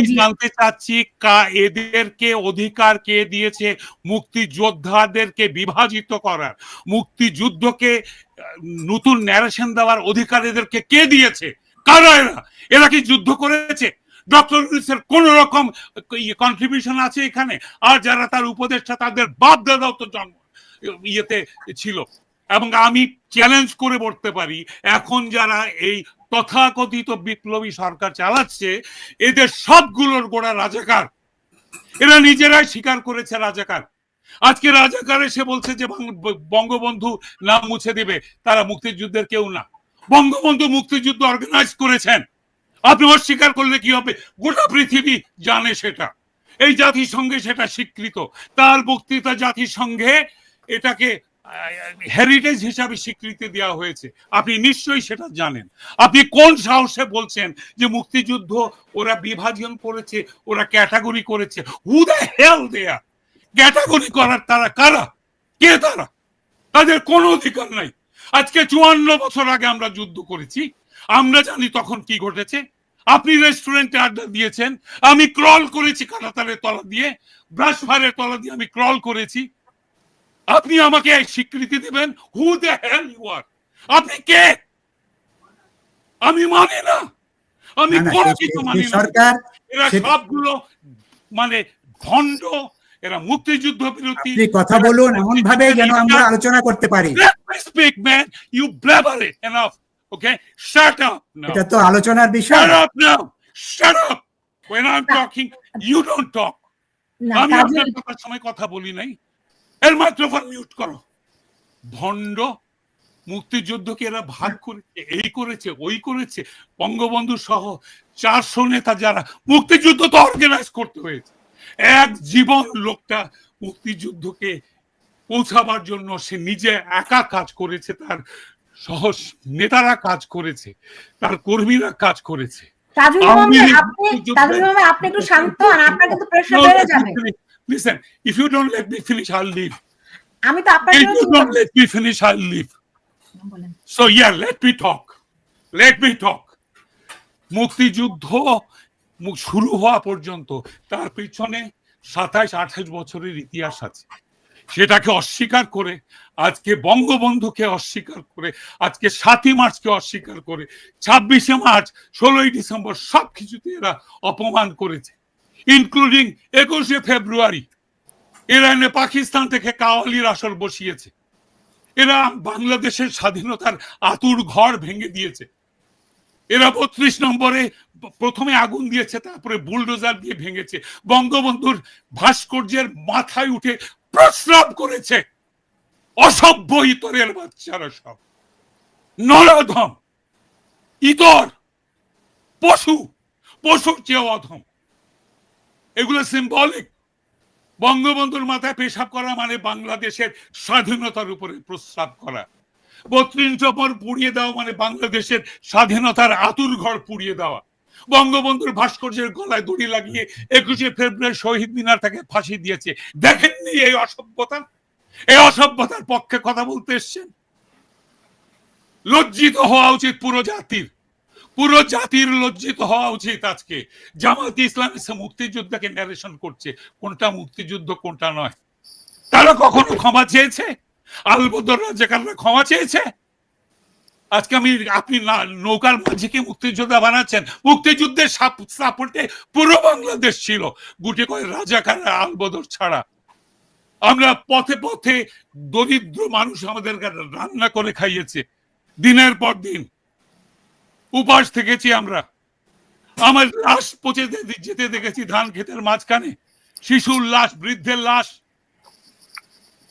জি। জানতে চাচ্ছি এদেরকে অধিকার কে দিয়েছে? মুক্তিযোদ্ধাদেরকে বিভাজিত করার। মুক্তিযুদ্ধকে নতুন ন্যারেশন দেওয়ার অধিকার এদেরকে কে দিয়েছে? কারা এরা? এরা কি যুদ্ধ করেছে? ডক্টর ইউনুসের কোন রকম কন্ট্রিবিউশন আছে এখানে? আর যারা তার উপদেষ্টা তাদের বাপ দাদাও তো জন্ম ইয়েতে ছিল। এবং আমি চ্যালেঞ্জ করে বলতে পারি এখন যারা এই তথাকথিত বিপ্লবী সরকার চালাচ্ছে, এদের সবগুলোর গোড়া রাজাকার। এরা নিজেরাই স্বীকার করেছে রাজাকার। আজকে রাজাকার এসে বলছে যে বঙ্গবন্ধু নাম মুছে দেবে, তারা মুক্তিযুদ্ধের কেউ না। বঙ্গবন্ধু মুক্তিযুদ্ধ অর্গানাইজ করেছেন। আপনি অস্বীকার করলে কি হবে? গোটা পৃথিবী জানে সেটা। এই জাতিসংঘে সেটা স্বীকৃত। তার বক্তৃতা জাতিসংঘে এটাকে হেরিটেজ হিসাবে স্বীকৃতি দেওয়া হয়েছে। আপনি নিশ্চয়ই সেটা জানেন। আপনি কোন সাহসে বলছেন যে মুক্তিযুদ্ধ ওরা বিভাজন করেছে, ওরা ক্যাটাগরি করেছে? হু দ্য হেল দেয়া ক্যাটাগরি করার তারা কারা? কে তারা? তাদের কোনো অধিকার নাই। আজকে চুয়ান্ন বছর আগে আমরা যুদ্ধ করেছি। আমরা জানি তখন কি ঘটেছে। আপনি রেস্টুরেন্টে আড্ডা দিয়েছেন। আমি ক্রল করেছি কাঁটাতারের তলা দিয়ে। ব্রাশ ফায়ারের তলা দিয়ে আমি ক্রল করেছি। আপনি আমাকে এই স্বীকৃতি দিবেন? হু দ্য হেল ইউ আর আপনি কে? আমি মানি না। আমি কোনো কিছু মানি না। সরকার এরা সবগুলো মানে ভণ্ড এরা মুক্তিযুদ্ধ বিরোধী। আপনি কথা বলুন এমন ভাবে যেন আমরা আলোচনা করতে পারি। Let me speak, man. You blabber it. Enough. Okay? Shut এটা তো আলোচনার বিষয়। Shut up now. Shut up. When I'm talking, you don't talk. আমি আপনার কথার সময় কথা বলি নাই। এর মাইক্রোফোন মিউট করো। ভণ্ড মুক্তিযুদ্ধকে এরা ভাগ করেছে এই করেছে ওই করেছে। বঙ্গবন্ধু সহ চারশো নেতা যারা মুক্তিযুদ্ধ তো অর্গানাইজ করতে হয়েছে। এক জীবন লোকটা মুক্তিযুদ্ধকে পৌঁছাবার জন্য সে নিজে একা কাজ করেছে তার সহ নেতারা কাজ করেছে তার কর্মীরা কাজ করেছে। আপনি একটু শান্ত হন আপনার কিন্তু প্রেশার বেড়ে যাবে. Listen, if you don't let me finish, I'll leave. আমি তো আপনার If you don't let me finish, I'll leave. So yeah, let me talk. Let me talk. মুক্তিযুদ্ধ শুরু হওয়া পর্যন্ত তার পিছনে সাতাইশ আঠাশ বছরের ইতিহাস আছে সেটাকে অস্বীকার করে আজকে বঙ্গবন্ধুকে অস্বীকার করে আজকে সাতই মার্চকে অস্বীকার করে ছাব্বিশে মার্চ ষোলোই ডিসেম্বর সব কিছুতে এরা অপমান করেছে ইনক্লুডিং একুশে ফেব্রুয়ারি। এরা এনে পাকিস্তান থেকে কাওয়ালির আসর বসিয়েছে। এরা বাংলাদেশের স্বাধীনতার আতুর ঘর ভেঙে দিয়েছে। এরা বত্রিশ নম্বরে প্রথমে আগুন দিয়েছে, তারপরে বুলডোজার দিয়ে ভেঙেছে। বঙ্গবন্ধুর ভাস্কর্যের মাথায় উঠে প্রস্রাব করেছে। অসভ্য ইতরের বাচ্চারা সব। নরধম, ইতর, পশু, পশুর চেয়ে অধম। এগুলো সিম্বলিক বঙ্গবন্ধুর মাথায় পেশাব করা মানে বাংলাদেশের স্বাধীনতার উপরে প্রস্রাব করা। বত্রিশ নম্বর পুড়িয়ে দেওয়া মানে বাংলাদেশের স্বাধীনতার আতুর ঘর পুড়িয়ে দেওয়া। বঙ্গবন্ধুর ভাস্কর্যের গলায় দড়ি লাগিয়ে একুশে ফেব্রুয়ারি শহীদ মিনার তাকে ফাঁসি দিয়েছে। দেখেননি এই অসভ্যতা? এই অসভ্যতার পক্ষে কথা বলতে এসছেন? লজ্জিত হওয়া উচিত পুরো জাতির। পুরো জাতির লজ্জিত হওয়া উচিত আজকে। জামাত ইসলাম মুক্তিযুদ্ধকে ন্যারেশন করছে। কোনটা মুক্তিযুদ্ধ, কোনটা নয়। তারা কখনো ক্ষমা চেয়েছে? আলবদর রাজাকাররা ক্ষমা চেয়েছে? আজকে আমি, আপনি নৌকার মাঝিকে মুক্তিযোদ্ধা বানাচ্ছেন? মুক্তিযুদ্ধের সাপোর্টে পুরো বাংলাদেশ ছিল। গুটে করে রাজাকার আলবদর ছাড়া। আমরা পথে পথে দরিদ্র মানুষ আমাদের রান্না করে খাইয়েছে। দিনের পর দিন। উপাস থেকেছি আমরা। আমার লাশ পচে যেতে দেখেছি ধান ক্ষেতের মাঝখানে। শিশুর লাশ বৃদ্ধের লাশ।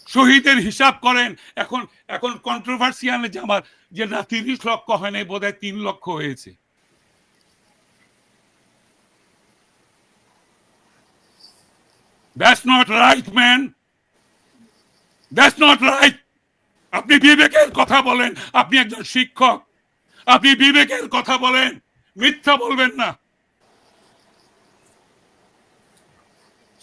শহীদের হিসাব করেন এখন এখন কন্ট্রোভার্সি আনে যে আমার যে না তিরিশ লক্ষ হয় নাই বোধ হয় তিন লক্ষ হয়েছে। That's not right, man. That's not right. আপনি বিবেকের কথা বলেন আপনি একজন শিক্ষক। আপনি বিবেকের কথা বলেন মিথ্যা বলবেন না।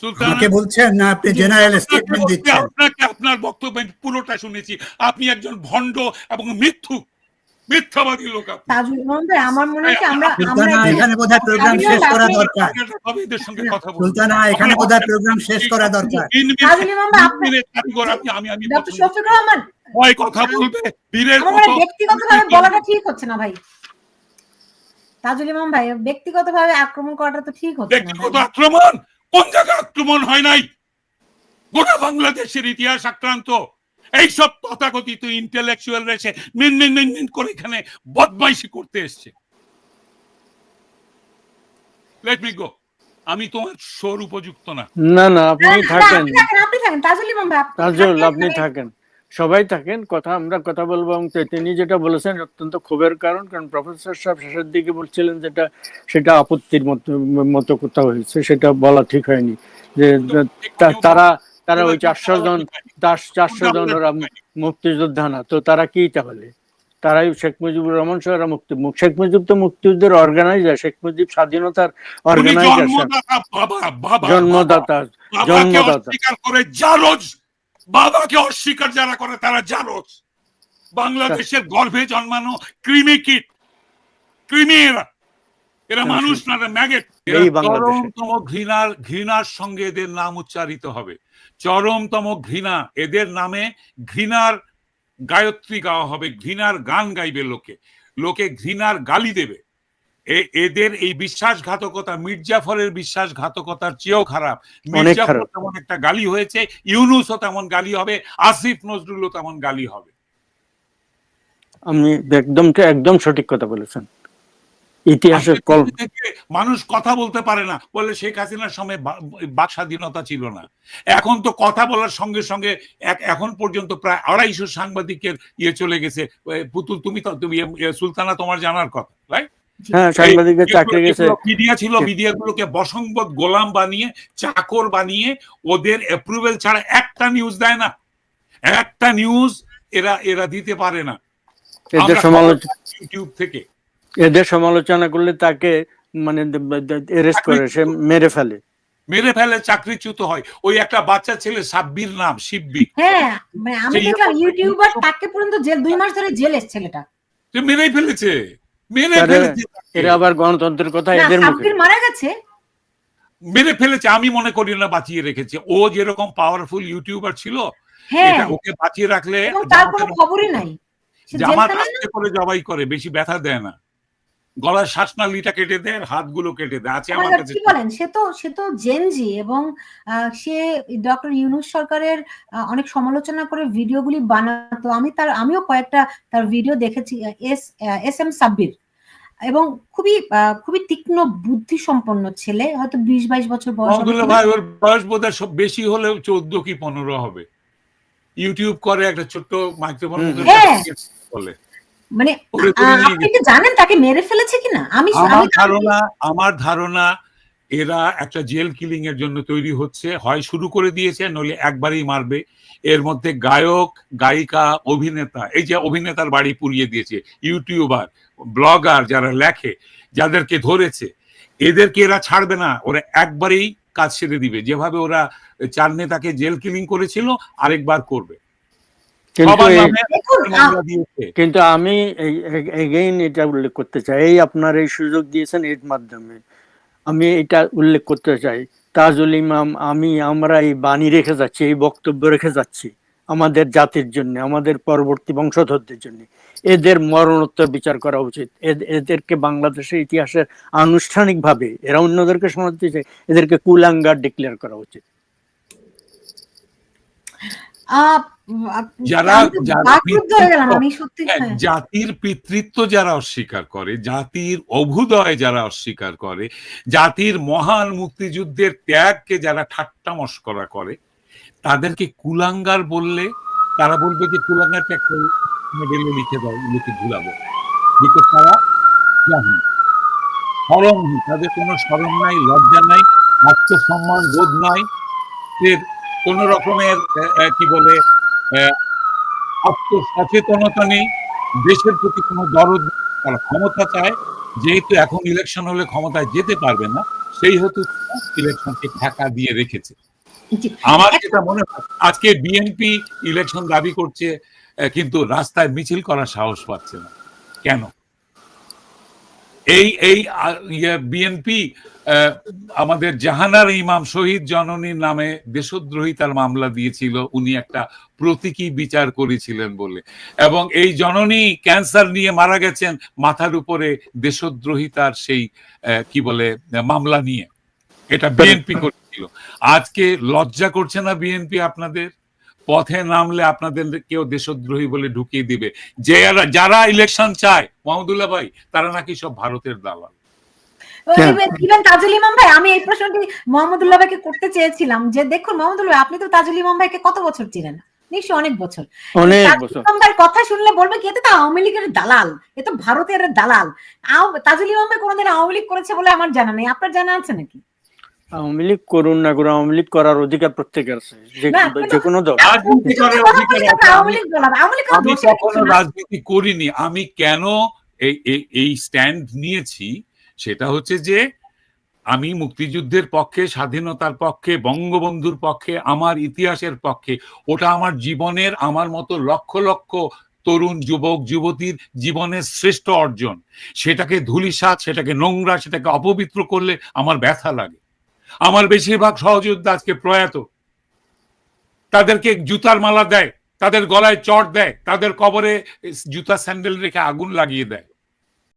সুলতানা আমাকে বলছেন? না আপনি জেনারেল স্টেটমেন্ট আপনাকে দিচ্ছেন। আপনাকে আপনার বক্তব্য আমি পুরোটা শুনেছি। আপনি একজন ভণ্ড এবং মিথ্যুক মিথ্যাবাদী লোক আপনি। আমার মনে হয় আমরা আমরা যে- এখানে বোধহয় প্রোগ্রাম আমি শেষ করা দরকার। আমি এদের সঙ্গে কথা বলব সুলতানা এখানে বোধহয় প্রোগ্রাম শেষ করা দরকার। আপনি আমি আমি ডক্টর শফিক রহমান ভয় কথা বলবে বীরের মতো ব্যক্তিগতভাবে বলাটা ঠিক হচ্ছে না ভাই। তাজুল ইমাম ভাই ব্যক্তিগতভাবে আক্রমণ করাটা তো ঠিক হচ্ছে না ব্যক্তিগত আক্রমণ? কোন জায়গায় আক্রমণ হয় নাই? গোটা বাংলাদেশের ইতিহাস আক্রান্ত। এইসব তথাকথিত ইন্টেলেকচুয়াল রয়েছে মিন মিন মিন মিন করে এখানে বদমাইশি করতে এসছে। লেট মি গো আমি তোমার সোর উপযুক্ত না। না না আপনি থাকেন। আপনি থাকেন তাজুল ইমাম ভাই আপনি তাজুল আপনি থাকেন। সবাই থাকেন কথা আমরা কথা বলব এবং তিনি যেটা বলেছেন অত্যন্ত ক্ষোভের কারণ কারণ প্রফেসর সাহেব শেষের দিকে বলছিলেন যেটা সেটা আপত্তির মতো মতো কোথাও হয়েছে সেটা বলা ঠিক হয়নি। যে তারা তারা ওই চারশো জন চার- চারশো জন ওরা মুক্তিযোদ্ধা না তো তারা কি তাহলে? তারাই শেখ মুজিবুর রহমান সহ এরা মুক্তি শেখ মুজিব তো মুক্তিযুদ্ধের অর্গানাইজার শেখ মুজিব স্বাধীনতার অর্গানাইজার জন্মদাতা জন্মদাতা বাবাকে অস্বীকার যারা করে তারা জারজ বাংলাদেশের গর্ভে জন্মানো কৃমি কীট কৃমি এরা এরা মানুষ না ম্যাগেট এই চরমতম ঘৃণার ঘৃণার সঙ্গে এদের নাম উচ্চারিত হবে। চরমতম ঘৃণা এদের নামে ঘৃণার গায়ত্রী গাওয়া হবে ঘৃণার গান গাইবে লোকে। লোকে ঘৃণার গালি দেবে। এদের এই বিশ্বাসঘাতকতা মির্জাফরের বিশ্বাসঘাতকতার চেয়েও খারাপ। মির্জাফর তেমন একটা গালি হয়েছে ইউনুসও তেমন গালি হবে আসিফ নজরুলও তেমন গালি হবে। আপনি একদম একদম সঠিক কথা বলেছেন। ইতিহাসের কল মানুষ কথা বলতে পারে না বলে শেখ হাসিনার সময় বাক স্বাধীনতা ছিল না। এখন তো কথা বলার সঙ্গে সঙ্গে এখন পর্যন্ত প্রায় আড়াইশো সাংবাদিকের ইয়ে চলে গেছে। পুতুল তুমি তো তুমি সুলতানা তোমার জানার কথা রাইট হ্যাঁ সাংবাদিকের চাকরি গেছে। মিডিয়া ছিল মিডিয়াগুলোকে বসংবদ গোলাম বানিয়ে চাকর বানিয়ে ওদের অ্যাপ্রুভেল ছাড়া একটা নিউজ দেয় না। একটা নিউজ এরা এরা দিতে পারে না। এদের সমালোচনা ইউটিউব থেকে। এদের সমালোচনা করলে তাকে মানে এরেস্ট করে সে মেরে ফেলে। মেরে ফেলে চাকরিচ্যুত হয়। ওই একটা বাচ্চা ছেলে সাব্বির নাম শিববি। হ্যাঁ মানে আমি দেখলাম ইউটিউবার তাকে পর্যন্ত জেল দুই মাস ধরে জেলে ছেলেটা। মেরেই ফেলেছে। মেরে ফেলেছে এরা আবার গণতন্ত্রের কথা এদের মুখে। মারা গেছে? মেরে ফেলেছে আমি মনে করি না বাঁচিয়ে রেখেছে। ও যেরকম পাওয়ারফুল ইউটিউবার ছিল হ্যাঁ। এটা ওকে বাঁচিয়ে রাখলে তার কোনো খবরই নাই। সে জামাত করে জবাই করে বেশি ব্যথা দেয় না। গলার শ্বাসনালীটা কেটে দেয় আর হাতগুলো কেটে দেয়। আছে আমার কাছে কি বলেন? সে তো সে তো জেনজি এবং আহ, সে ডক্টর ইউনুস সরকারের আহ, অনেক সমালোচনা করে ভিডিওগুলি বানাতো। আমি তার আমিও কয়েকটা তার ভিডিও দেখেছি এস এস এম সাব্বির। এবং খুবই আহ, খুবই তীক্ষ্ণ বুদ্ধি সম্পন্ন ছেলে হয়তো বিশ বাইশ বছর বয়স। ভাই ওর বয়স বোধ সব বেশি হলেও চোদ্দ কি পনেরো হবে। ইউটিউব করে একটা ছোট্ট মাইক্রোফোন হ্যাঁ। বলে। মানে আপনি কি জানেন তাকে মেরে ফেলেছে কিনা? আমি আমার ধারণা আমার ধারণা এরা একটা জেল কিলিং এর জন্য তৈরি হচ্ছে। হয় শুরু করে দিয়েছে নইলে একবারই মারবে। এর মধ্যে গায়ক গায়িকা অভিনেতা এই যে অভিনেতার বাড়ি পুড়িয়ে দিয়েছে ইউটিউবার ব্লগার যারা লেখে যাদেরকে ধরেছে এদেরকে এরা ছাড়বে না। ওরা একবারেই কাজ ছেড়ে দিবে। যেভাবে ওরা চার নেতাকে জেল কিলিং করেছিল আরেকবার করবে। কিন্তু আমি এগেইন এটা উল্লেখ করতে চাই। এই আপনার এই সুযোগ দিয়েছেন এর মাধ্যমে। আমি এটা উল্লেখ করতে চাই। তাজুল ইমাম, আমি, আমরা এই বাণী রেখে যাচ্ছি, এই বক্তব্য রেখে যাচ্ছি আমাদের জাতির জন্য, আমাদের পরবর্তী বংশধরদের জন্য। এদের মরণোত্তর বিচার করা উচিত। এদেরকে বাংলাদেশের ইতিহাসের আনুষ্ঠানিকভাবে, এরা অন্যদেরকে শোনাতে চাই এদেরকে কুলাঙ্গার ডিক্লেয়ার করা উচিত। যারা- যারা বাকরুদ্ধ হয়ে। জাতির পিতৃত্ব যারা অস্বীকার করে জাতির অভ্যুদয় যারা অস্বীকার করে জাতির মহান মুক্তিযুদ্ধের ত্যাগকে যারা ঠাট্টা মস্করা করে তাদেরকে কুলাঙ্গার বললে তারা বলবে যে কুলাঙ্গারটা একটা মেডেলে লিখে দাও লিখে ভুলাবো। বিকজ তারা জানি। সরমহীন তাদের কোনো সরম নাই লজ্জা নাই আত্মসম্মান বোধ নাই। এর কোন রকমের কি বলে আত্মসচেতনতা নেই দেশের প্রতি কোনো দরদ। তারা ক্ষমতা চায় যেহেতু এখন ইলেকশন হলে ক্ষমতায় যেতে পারবে না সেই হেতু ইলেকশনকে ঠেকা দিয়ে রেখেছে। আমার যেটা মনে হয় আজকে বিএনপি ইলেকশন দাবি করছে কিন্তু রাস্তায় মিছিল করার সাহস পাচ্ছে না কেন এই এই বিএনপি আমাদের জাহানার ইমাম শহীদ জননীর নামে দেশদ্রোহিতার মামলা দিয়েছিল। উনি একটা প্রতীকী বিচার করেছিলেন বলে। এবং এই জননী ক্যান্সার নিয়ে মারা গেছেন মাথার উপরে দেশদ্রোহিতার সেই কি বলে মামলা নিয়ে। এটা বিএনপি করেছিল। আজকে লজ্জা করছে না বিএনপি আপনাদের? পথে নামলে আপনাদের কেউ দেশদ্রোহী বলে ঢুকিয়ে দিবে। যে যারা ইলেকশন চায় মাহমুদুল্লাহ ভাই তারা নাকি সব ভারতের দালাল। ইভেন তাজুল ইমাম ভাই আমি এই প্রশ্নটি মোহাম্মদুল্লাহ ভাইকে করতে চেয়েছিলাম যে দেখুন মোহাম্মদুল্লাহ ভাই, আপনি তো তাজুল ইমাম ভাইকে কত বছর চিনেন? নিশ্চয়ই অনেক বছর। অনেক কথা শুনলে বলবে কি এতে তো আওয়ামী লীগের দালাল এ তো ভারতের দালাল। তাজুল ইমাম ভাই কোনোদিন আওয়ামী লীগ করেছে বলে আমার জানা নেই। আপনার জানা আছে নাকি? আওয়ামী লীগ করুন না করুন আওয়ামী লীগ করার অধিকার প্রত্যেকের আছে। যে কোনো দল। রাজনীতি করার অধিকার আমি কখনো রাজনীতি করিনি। আমি কেন এই স্ট্যান্ড নিয়েছি? সেটা হচ্ছে যে আমি মুক্তিযুদ্ধের পক্ষে স্বাধীনতার পক্ষে বঙ্গবন্ধুর পক্ষে আমার ইতিহাসের পক্ষে ওটা আমার জীবনের আমার মতো লক্ষ লক্ষ তরুণ যুবক যুবতীর জীবনের শ্রেষ্ঠ অর্জন। সেটাকে ধুলিসাৎ সেটাকে নোংরা সেটাকে অপবিত্র করলে আমার ব্যথা লাগে। আমার বেশিরভাগ সহযোদ্ধা আজকে প্রয়াত। তাদেরকে জুতার মালা দেয়, তাদের গলায় চট দেয়, তাদের কবরে জুতা স্যান্ডেল রেখে আগুন লাগিয়ে দেয়।